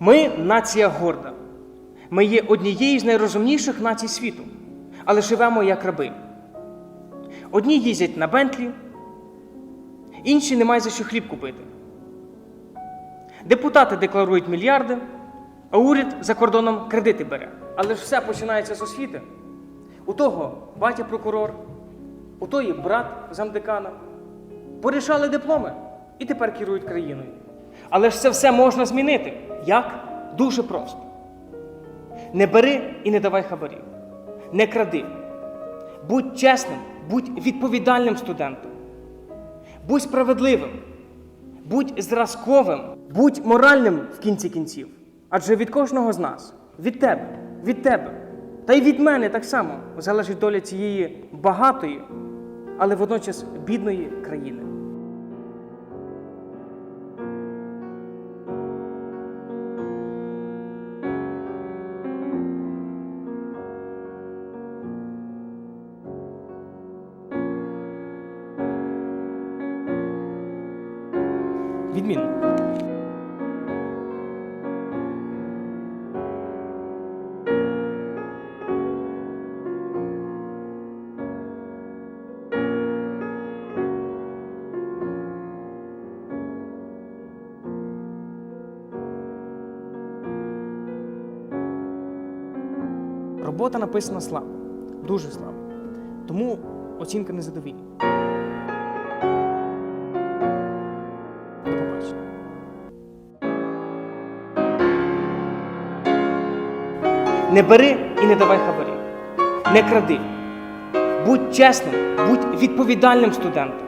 Ми нація горда. Ми є однією з найрозумніших націй світу, але живемо як раби. Одні їздять на Бентлі, інші не мають за що хліб купити. Депутати декларують мільярди, а уряд за кордоном кредити бере. Але ж все починається з освіти. У того батя прокурор, у тої брат замдекана. Порішали дипломи і тепер керують країною. Але ж це все можна змінити. Як? Дуже просто. Не бери і не давай хабарів. Не кради. Будь чесним, будь відповідальним студентом. Будь справедливим, будь зразковим, будь моральним в кінці кінців. Адже від кожного з нас, від тебе, від тебе, та й від мене так само залежить доля цієї багатої, але водночас бідної країни. Відмінно. Робота написана слабо, дуже слабо. Тому оцінка незадовільна. Не бери і не давай хабарів. Не кради. Будь чесним, будь відповідальним студентом.